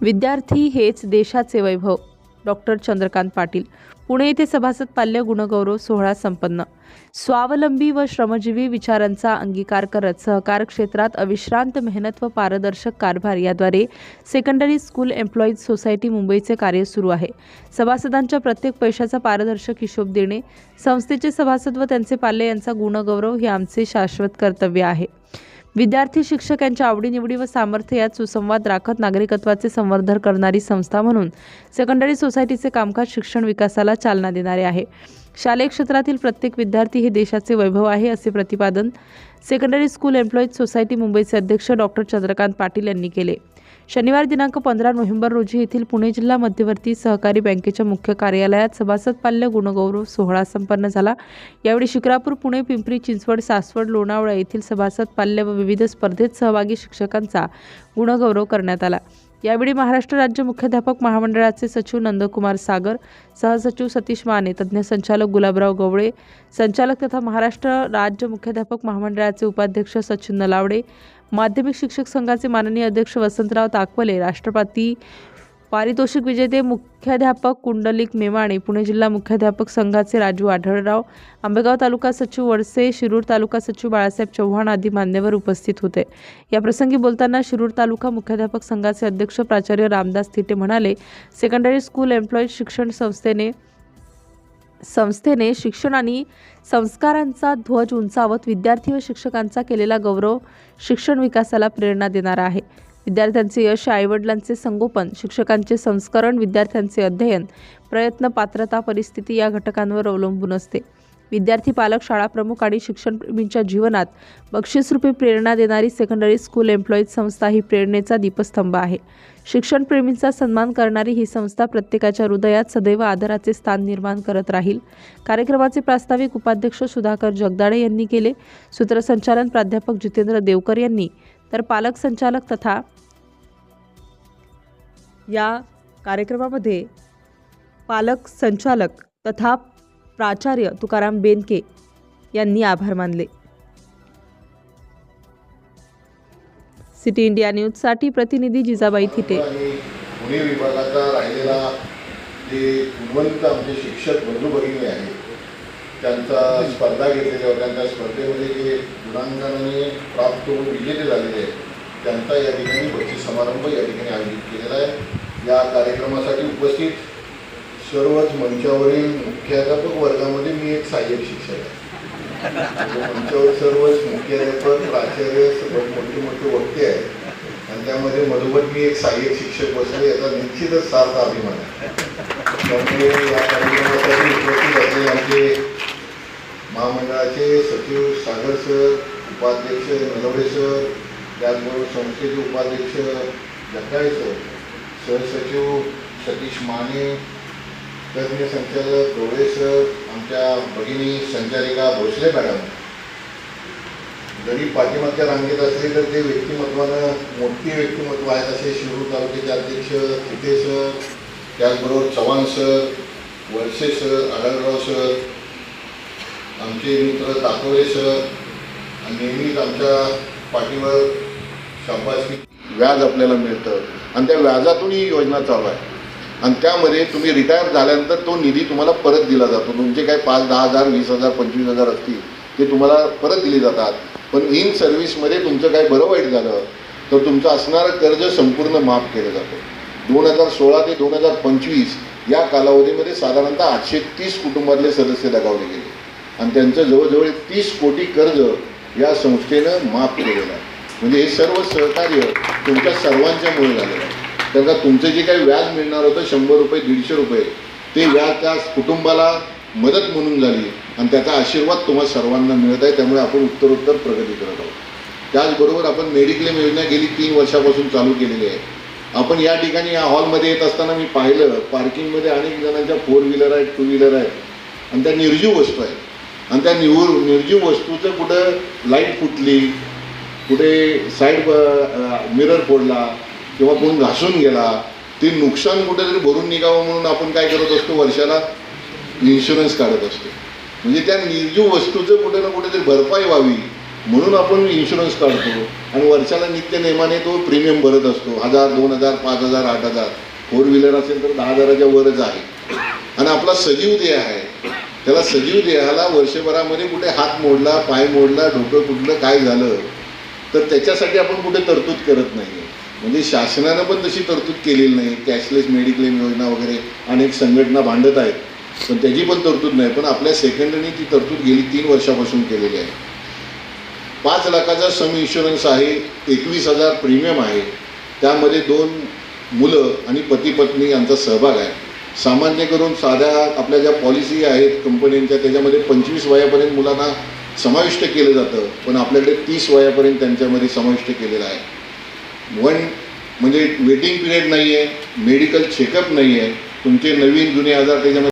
विद्यार्थी हेच देशाचे वैभव. डॉक्टर चंद्रकांत पाटील. पुणे येथे सभासद पाल्य गुणगौरव सोहळा संपन्न. स्वावलंबी व श्रमजीवी विचारांचा अंगीकार करत सहकार क्षेत्रात अविश्रांत मेहनत व पारदर्शक कारभार याद्वारे सेकंडरी स्कूल एम्प्लॉईज सोसायटी मुंबईचे कार्य सुरू आहे. सभासदांच्या प्रत्येक पैशाचा पारदर्शक हिशोब देणे संस्थेचे सभासद व त्यांचे पाल्य यांचा गुणगौरव हे आमचे शाश्वत कर्तव्य आहे. विद्यार्थी शिक्षक यांच्या आवडीनिवडी व सामर्थ्य यात सुसंवाद राखत नागरिकत्वाचे संवर्धन करणारी संस्था म्हणून सेकंडरी सोसायटीचे कामकाज शिक्षण विकासाला चालना देणारे आहे. शालेय क्षेत्रातील प्रत्येक विद्यार्थी हे देशाचे वैभव आहे असे प्रतिपादन सेकंडरी स्कूल एम्प्लॉईज सोसायटी मुंबईचे अध्यक्ष डॉक्टर चंद्रकांत पाटील यांनी केले. शनिवार दिनांक पंधरा नोव्हेंबर रोजी येथील पुणे जिल्हा मध्यवर्ती सहकारी बँकेच्या मुख्य कार्यालयात सभासद पाल्य गुणगौरव सोहळा संपन्न झाला. यावेळी शिक्रापूर पुणे पिंपरी चिंचवड सासवड लोणावळा येथील सभासद पाल्य व विविध स्पर्धेत सहभागी शिक्षकांचा गुणगौरव करण्यात आला. यावेळी महाराष्ट्र राज्य मुख्याध्यापक महामंडळाचे सचिव नंदकुमार सागर सहसचिव सतीश माने तज्ज्ञ संचालक गुलाबराव गवळे संचालक तथा महाराष्ट्र राज्य मुख्याध्यापक महामंडळाचे उपाध्यक्ष सचिन नलावडे माध्यमिक शिक्षक संघाचे माननीय अध्यक्ष वसंतराव ताकवले राष्ट्रपती पारितोषिक विजेते मुख्याध्यापक कुंडलिक मेवाणी पुणे जिल्हा मुख्याध्यापक संघाचे राजू आढळराव आंबेगाव तालुका सचिव वडसे शिरूर तालुका सचिव बाळासाहेब चव्हाण आदी मान्यवर उपस्थित होते. या प्रसंगी बोलताना शिरूर तालुका मुख्याध्यापक संघाचे अध्यक्ष प्राचार्य रामदास थिटे म्हणाले सेकंडरी स्कूल एम्प्लॉईज शिक्षण संस्थेने संस्थेने शिक्षण आणि संस्कारांचा ध्वज उंचावत विद्यार्थी व शिक्षकांचा केलेला गौरव शिक्षण विकासाला प्रेरणा देणारा आहे. विद्यार्थ्यांचे यश आईवडिलांचे संगोपन शिक्षकांचे संस्करण विद्यार्थ्यांचे अध्ययन प्रयत्न पात्रता परिस्थिती या घटकांवर अवलंबून असते. विद्यार्थी पालक शाळा प्रमुख आणि शिक्षणप्रेमींच्या जीवनात बक्षीसरूपी प्रेरणा देणारी सेकंडरी स्कूल एम्प्लॉईज संस्था ही प्रेरणेचा दीपस्तंभ आहे. शिक्षणप्रेमींचा सन्मान करणारी ही संस्था प्रत्येकाच्या हृदयात सदैव आदराचे स्थान निर्माण करत राहील. कार्यक्रमाचे प्रास्ताविक उपाध्यक्ष सुधाकर जगदाळे यांनी केले. सूत्रसंचालन प्राध्यापक जितेंद्र देवकर यांनी. तर पालक संचालक तथा या कार्यक्रमामध्ये पालक संचालक तथा प्राचार्य तुकाराम बेनके यांनी आभार मानले. सिटी इंडिया न्यूजसाठी प्रतिनिधी जिजाबाई थिटे. पुणे विभागाचा राहिलेला जे गुणवंत आमचे शिक्षक बंधू भगिनी आहेत त्यांचा स्पर्धा घेतलेल्या त्यांच्या स्पर्धेमध्ये जे गुणांकनाने प्राप्त होऊन विजेते झालेले आहेत त्यांचा या ठिकाणी बक्षीस समारंभ या ठिकाणी आयोजित केलेला आहे. या कार्यक्रमासाठी उपस्थित सर्वच मंचावरील मुख्याध्यापक वर्गामध्ये मी एक सहाय्यक शिक्षक आहे. म्हणजे मंचावर सर्वच मुख्याध्यापक प्राचार्य सर्व मोठे मोठे वक्ते आहेत. आणि त्यामध्ये मधोमध मी एक सहाय्यक शिक्षक बसले याचा निश्चितच सार्थ अभिमान आहे. त्यामुळे या कार्यक्रमासाठी उपस्थित असलेले आमचे महामंडळाचे सचिव सागर सर उपाध्यक्ष नलवडे सर त्याचबरोबर संस्थेचे उपाध्यक्ष जगदाळे सर सहसचिव सतीश माने तज्ज्ञ संचालक डोळे सर आमच्या भगिनी संचालिका भोसले मॅडम. जरी पाठीमागच्या रांगेत असले तर ते व्यक्तिमत्वानं मोठी व्यक्तिमत्व आहेत असे शिरूर तालुक्याचे अध्यक्ष तिथे सर त्याचबरोबर Chavan sir Walse sir Adhalrao sir आमचे मित्र ताकवले सर आणि नेहमीच आमच्या पाठीवर शाबासकी व्याज आपल्याला मिळतं. आणि त्या व्याजातून ही योजना चालू आहे. आणि त्यामध्ये तुम्ही रिटायर झाल्यानंतर तो निधी तुम्हाला परत दिला जातो. तुमचे काय पाच दहा हजार वीस हजार पंचवीस हजार असतील ते तुम्हाला परत दिले जातात. पण इन सर्व्हिसमध्ये तुमचं काय बरं वाईट झालं तर तुमचं असणारं कर्ज संपूर्ण माफ केलं जातं. दोन हजार सोळा ते दोन हजार पंचवीस या कालावधीमध्ये साधारणतः आठशे तीस कुटुंबातले सदस्य दगावले गेले. आणि त्यांचं जवळजवळ तीस कोटी कर्ज या संस्थेनं माफ केलेलं आहे. म्हणजे हे सर्व सहकार्य तुमच्या सर्वांच्यामुळे झालेलं आहे. तर का तुमचं जे काही व्याज मिळणार होतं शंभर रुपये दीडशे रुपये ते व्याज त्या कुटुंबाला मदत म्हणून झाली आणि त्याचा आशीर्वाद तुम्हाला सर्वांना मिळत आहे त्यामुळे आपण उत्तरोत्तर प्रगती करत आहोत. त्याचबरोबर आपण मेडिक्लेम योजना गेली तीन वर्षापासून चालू केलेली आहे. आपण या ठिकाणी या हॉलमध्ये येत असताना मी पाहिलं पार्किंगमध्ये अनेक जणांच्या फोर व्हीलर आहेत टू व्हीलर आहेत आणि त्या निर्जीव वस्तू आहेत. आणि त्या निवूर निर्जीव वस्तूचं कुठं लाइट फुटली कुठे साईड मिरर फोडला किंवा कोण घासून गेला ते नुकसान कुठेतरी भरून निघावं म्हणून आपण काय करत असतो? वर्षाला इन्शुरन्स काढत असतो. म्हणजे त्या निर्जीव वस्तूचं कुठे ना कुठेतरी भरपाई व्हावी म्हणून आपण इन्शुरन्स काढतो. आणि वर्षाला नित्य नेमाने तो प्रीमियम भरत असतो. हजार दोन हजार पाच हजार आठ हजार. फोर व्हीलर असेल तर दहा हजाराच्या वरच आहे. आणि आपला सजीव देह आहे. त्याला सजीव देहाला वर्षभरामध्ये कुठे हात मोडला पाय मोडला डोकं कुठलं काय झालं? तर त्याच्यासाठी आपण कुठे तरतूद करत नाही म्हणजे शासनानं पण तशी तरतूद केलेली नाही. कॅशलेस मेडिक्लेम योजना वगैरे अनेक संघटना भांडत आहेत. पण त्याची पण तरतूद नाही. पण आपल्या सेकंडनी ती तरतूद गेली तीन वर्षापासून केलेली आहे. पाच लाखाचा सम इन्शुरन्स आहे. एकवीस हजार प्रीमियम आहे. त्यामध्ये दोन मुलं आणि पती पत्नी यांचा सहभाग आहे. सामान्य करून साध्या आपल्या ज्या पॉलिसी आहेत कंपन्यांच्या त्याच्यामध्ये पंचवीस वयापर्यंत मुलांना समाविष्ट केलं जातं पण आपल्याकडे तीस वयापर्यंत त्यांच्यामध्ये समाविष्ट केलेलं आहे. वन म्हणजे वेटिंग पिरियड नाही आहे मेडिकल चेकअप नाही आहे तुमचे नवीन जुने आजार त्याच्यामध्ये